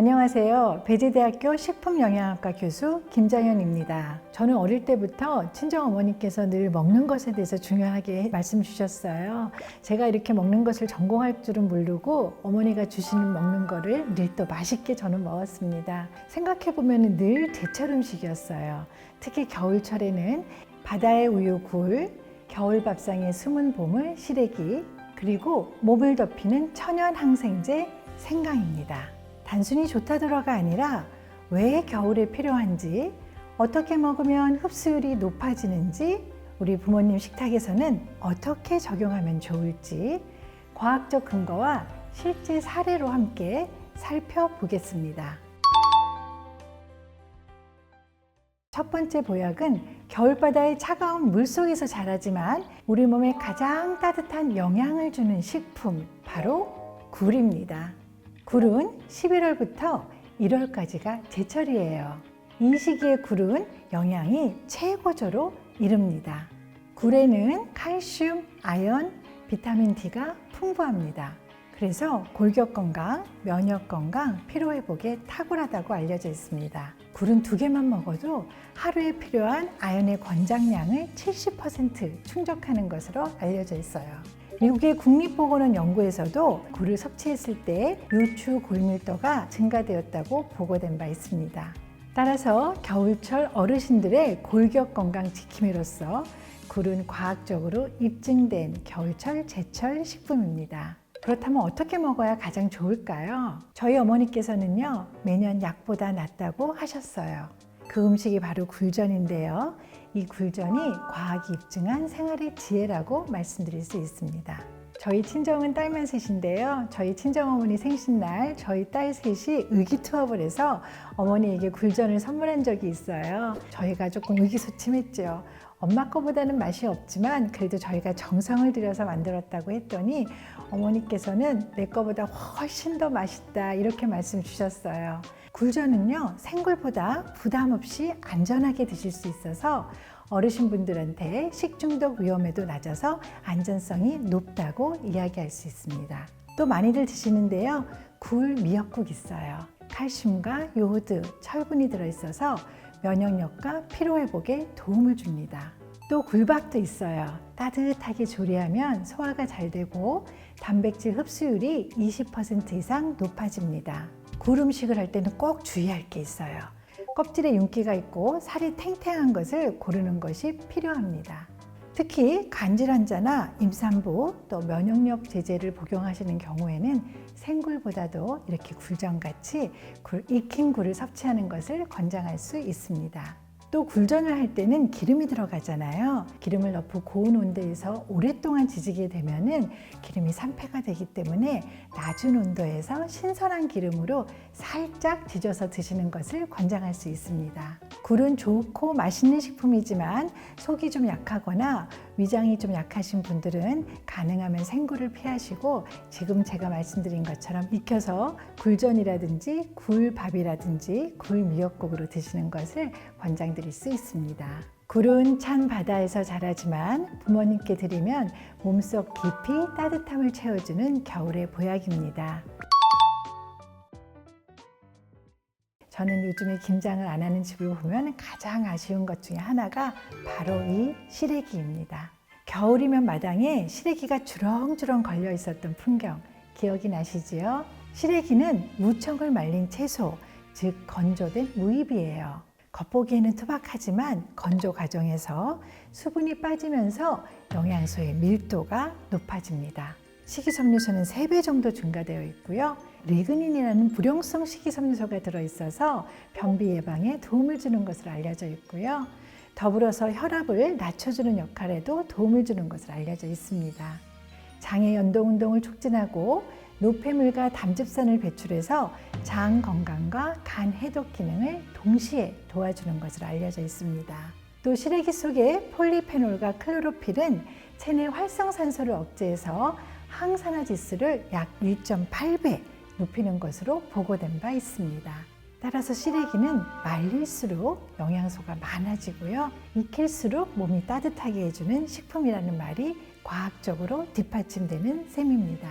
안녕하세요. 배재대학교 식품영양학과 교수 김장현입니다. 저는 어릴 때부터 친정 어머니께서 늘 먹는 것에 대해서 중요하게 말씀 주셨어요. 제가 이렇게 먹는 것을 전공할 줄은 모르고 어머니가 주시는 먹는 거를 늘 또 맛있게 저는 먹었습니다. 생각해 보면 늘 제철 음식이었어요. 특히 겨울철에는 바다의 우유 굴, 겨울 밥상의 숨은 보물 시래기, 그리고 몸을 덮이는 천연 항생제 생강입니다. 단순히 좋다더라가 아니라 왜 겨울에 필요한지, 어떻게 먹으면 흡수율이 높아지는지, 우리 부모님 식탁에서는 어떻게 적용하면 좋을지, 과학적 근거와 실제 사례로 함께 살펴보겠습니다. 첫 번째 보약은 겨울바다의 차가운 물 속에서 자라지만 우리 몸에 가장 따뜻한 영향을 주는 식품, 바로 굴입니다. 굴은 11월부터 1월까지가 제철이에요. 이 시기에 굴은 영양이 최고조로 이릅니다. 굴에는 칼슘, 아연, 비타민 D가 풍부합니다. 그래서 골격 건강, 면역 건강, 피로 회복에 탁월하다고 알려져 있습니다. 굴은 두 개만 먹어도 하루에 필요한 아연의 권장량을 70% 충족하는 것으로 알려져 있어요. 미국의 국립보건원 연구에서도 굴을 섭취했을 때 요추 골밀도가 증가되었다고 보고된 바 있습니다. 따라서 겨울철 어르신들의 골격 건강 지킴이로서 굴은 과학적으로 입증된 겨울철 제철 식품입니다. 그렇다면 어떻게 먹어야 가장 좋을까요? 저희 어머니께서는요, 매년 약보다 낫다고 하셨어요. 그 음식이 바로 굴전인데요. 이 굴전이 과학이 입증한 생활의 지혜라고 말씀드릴 수 있습니다. 저희 친정은 딸만 셋인데요. 저희 친정어머니 생신날 저희 딸 셋이 의기투합을 해서 어머니에게 굴전을 선물한 적이 있어요. 저희가 조금 의기소침했죠. 엄마 거보다는 맛이 없지만 그래도 저희가 정성을 들여서 만들었다고 했더니 어머니께서는 내 거보다 훨씬 더 맛있다 이렇게 말씀 주셨어요. 굴전은요 생굴보다 부담 없이 안전하게 드실 수 있어서 어르신분들한테 식중독 위험에도 낮아서 안전성이 높다고 이야기할 수 있습니다. 또 많이들 드시는데요. 굴 미역국 있어요. 칼슘과 요오드, 철분이 들어있어서 면역력과 피로회복에 도움을 줍니다. 또 굴밥도 있어요. 따뜻하게 조리하면 소화가 잘 되고 단백질 흡수율이 20% 이상 높아집니다. 굴 음식을 할 때는 꼭 주의할 게 있어요. 껍질에 윤기가 있고 살이 탱탱한 것을 고르는 것이 필요합니다. 특히 간질 환자나 임산부 또 면역력 제제를 복용하시는 경우에는 생굴보다도 이렇게 굴전같이 굴, 익힌 굴을 섭취하는 것을 권장할 수 있습니다. 또 굴전을 할 때는 기름이 들어가잖아요. 기름을 넣고 고온 온도에서 오랫동안 지지게 되면은 기름이 산패가 되기 때문에 낮은 온도에서 신선한 기름으로 살짝 지져서 드시는 것을 권장할 수 있습니다. 굴은 좋고 맛있는 식품이지만 속이 좀 약하거나 위장이 좀 약하신 분들은 가능하면 생굴을 피하시고 지금 제가 말씀드린 것처럼 익혀서 굴전이라든지 굴밥이라든지 굴미역국으로 드시는 것을 권장드릴 수 있습니다. 굴은 찬 바다에서 자라지만 부모님께 드리면 몸속 깊이 따뜻함을 채워주는 겨울의 보약입니다. 저는 요즘에 김장을 안 하는 집을 보면 가장 아쉬운 것 중에 하나가 바로 이 시래기입니다. 겨울이면 마당에 시래기가 주렁주렁 걸려 있었던 풍경 기억이 나시지요? 시래기는 무청을 말린 채소, 즉 건조된 무잎이에요. 겉보기에는 투박하지만 건조 과정에서 수분이 빠지면서 영양소의 밀도가 높아집니다. 식이섬유소는 3배 정도 증가되어 있고요. 리그닌이라는 불용성 식이섬유소가 들어있어서 변비 예방에 도움을 주는 것으로 알려져 있고요. 더불어서 혈압을 낮춰주는 역할에도 도움을 주는 것으로 알려져 있습니다. 장의 연동 운동을 촉진하고 노폐물과 담즙산을 배출해서 장 건강과 간 해독 기능을 동시에 도와주는 것으로 알려져 있습니다. 또 시래기 속의 폴리페놀과 클로로필은 체내 활성산소를 억제해서 항산화 지수를 약 1.8배 높이는 것으로 보고된 바 있습니다. 따라서 시래기는 말릴수록 영양소가 많아지고요. 익힐수록 몸이 따뜻하게 해주는 식품이라는 말이 과학적으로 뒷받침되는 셈입니다.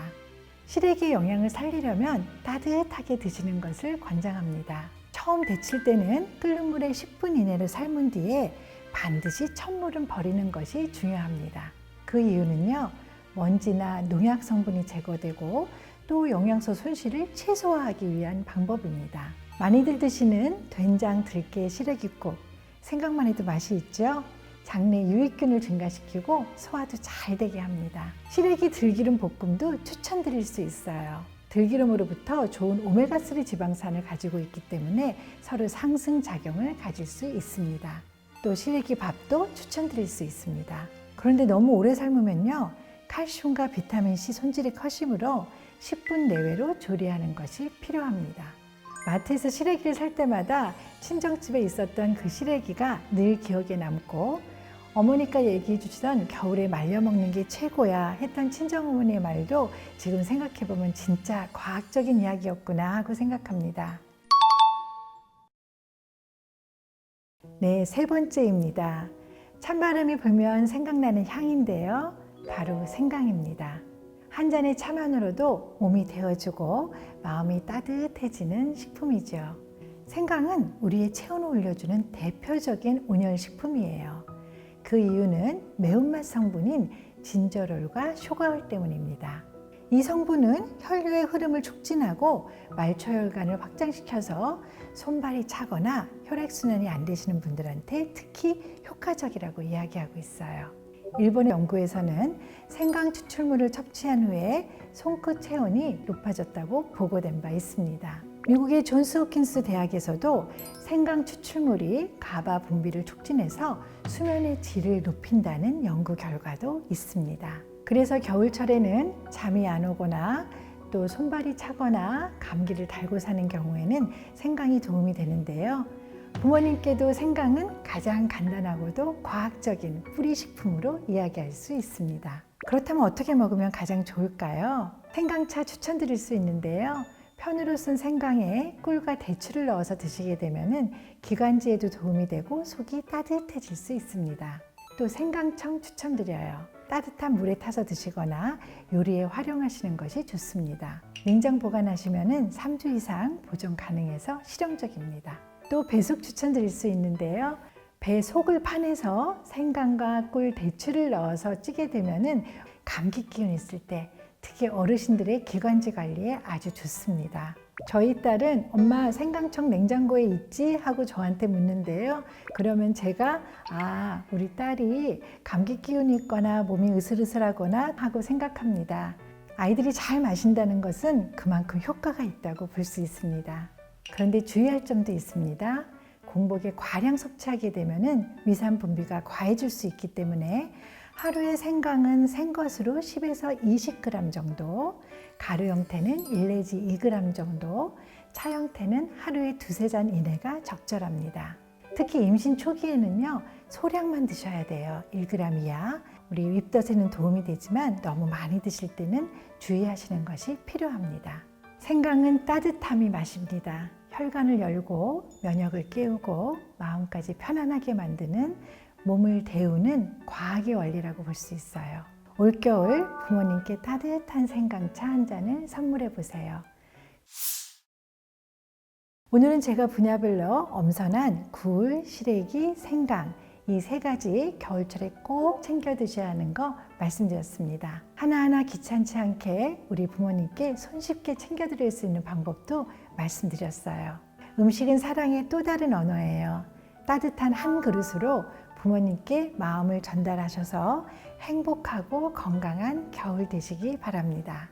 시래기 영양을 살리려면 따뜻하게 드시는 것을 권장합니다. 처음 데칠 때는 끓는 물에 10분 이내로 삶은 뒤에 반드시 찬물은 버리는 것이 중요합니다. 그 이유는요, 먼지나 농약 성분이 제거되고 또 영양소 손실을 최소화하기 위한 방법입니다. 많이들 드시는 된장, 들깨, 시래기국 생각만 해도 맛이 있죠? 장내 유익균을 증가시키고 소화도 잘 되게 합니다. 시래기 들기름 볶음도 추천드릴 수 있어요. 들기름으로부터 좋은 오메가3 지방산을 가지고 있기 때문에 서로 상승 작용을 가질 수 있습니다. 또 시래기 밥도 추천드릴 수 있습니다. 그런데 너무 오래 삶으면요. 칼슘과 비타민C 손질이 커지므로 10분 내외로 조리하는 것이 필요합니다. 마트에서 시래기를 살 때마다 친정집에 있었던 그 시래기가 늘 기억에 남고 어머니가 얘기해 주시던 겨울에 말려 먹는 게 최고야 했던 친정어머니의 말도 지금 생각해 보면 진짜 과학적인 이야기였구나 하고 생각합니다. 네, 세 번째입니다. 찬바람이 불면 생각나는 향인데요. 바로 생강입니다. 한 잔의 차만으로도 몸이 데워주고 마음이 따뜻해지는 식품이죠. 생강은 우리의 체온을 올려주는 대표적인 온열식품이에요. 그 이유는 매운맛 성분인 진저롤과 쇼가올 때문입니다. 이 성분은 혈류의 흐름을 촉진하고 말초혈관을 확장시켜서 손발이 차거나 혈액순환이 안 되시는 분들한테 특히 효과적이라고 이야기하고 있어요. 일본의 연구에서는 생강 추출물을 섭취한 후에 손끝 체온이 높아졌다고 보고된 바 있습니다. 미국의 존스 호킨스 대학에서도 생강 추출물이 가바 분비를 촉진해서 수면의 질을 높인다는 연구 결과도 있습니다. 그래서 겨울철에는 잠이 안 오거나 또 손발이 차거나 감기를 달고 사는 경우에는 생강이 도움이 되는데요. 부모님께도 생강은 가장 간단하고도 과학적인 뿌리 식품으로 이야기할 수 있습니다. 그렇다면 어떻게 먹으면 가장 좋을까요? 생강차 추천드릴 수 있는데요. 편으로 쓴 생강에 꿀과 대추를 넣어서 드시게 되면 기관지에도 도움이 되고 속이 따뜻해질 수 있습니다. 또 생강청 추천드려요. 따뜻한 물에 타서 드시거나 요리에 활용하시는 것이 좋습니다. 냉장 보관하시면 3주 이상 보존 가능해서 실용적입니다. 또 배속 추천드릴 수 있는데요. 배 속을 파내서 생강과 꿀, 대추를 넣어서 찌게 되면은 감기 기운 있을 때 특히 어르신들의 기관지 관리에 아주 좋습니다. 저희 딸은 엄마 생강청 냉장고에 있지? 하고 저한테 묻는데요. 그러면 제가 아, 우리 딸이 감기 기운이 있거나 몸이 으슬으슬하거나 하고 생각합니다. 아이들이 잘 마신다는 것은 그만큼 효과가 있다고 볼 수 있습니다. 그런데 주의할 점도 있습니다. 공복에 과량 섭취하게 되면 위산 분비가 과해질 수 있기 때문에 하루에 생강은 생것으로 10에서 20g 정도, 가루 형태는 1 내지 2g 정도, 차 형태는 하루에 두세 잔 이내가 적절합니다. 특히 임신 초기에는요, 소량만 드셔야 돼요. 1g 이하. 우리 윗덧에는 도움이 되지만 너무 많이 드실 때는 주의하시는 것이 필요합니다. 생강은 따뜻함이 맛입니다. 혈관을 열고 면역을 깨우고 마음까지 편안하게 만드는 몸을 데우는 과학의 원리라고 볼 수 있어요. 올겨울 부모님께 따뜻한 생강차 한 잔을 선물해 보세요. 오늘은 제가 분야별로 엄선한 굴, 시래기, 생강 이 세 가지 겨울철에 꼭 챙겨 드셔야 하는 거 말씀드렸습니다. 하나하나 귀찮지 않게 우리 부모님께 손쉽게 챙겨 드릴 수 있는 방법도 말씀드렸어요. 음식은 사랑의 또 다른 언어예요. 따뜻한 한 그릇으로 부모님께 마음을 전달하셔서 행복하고 건강한 겨울 되시기 바랍니다.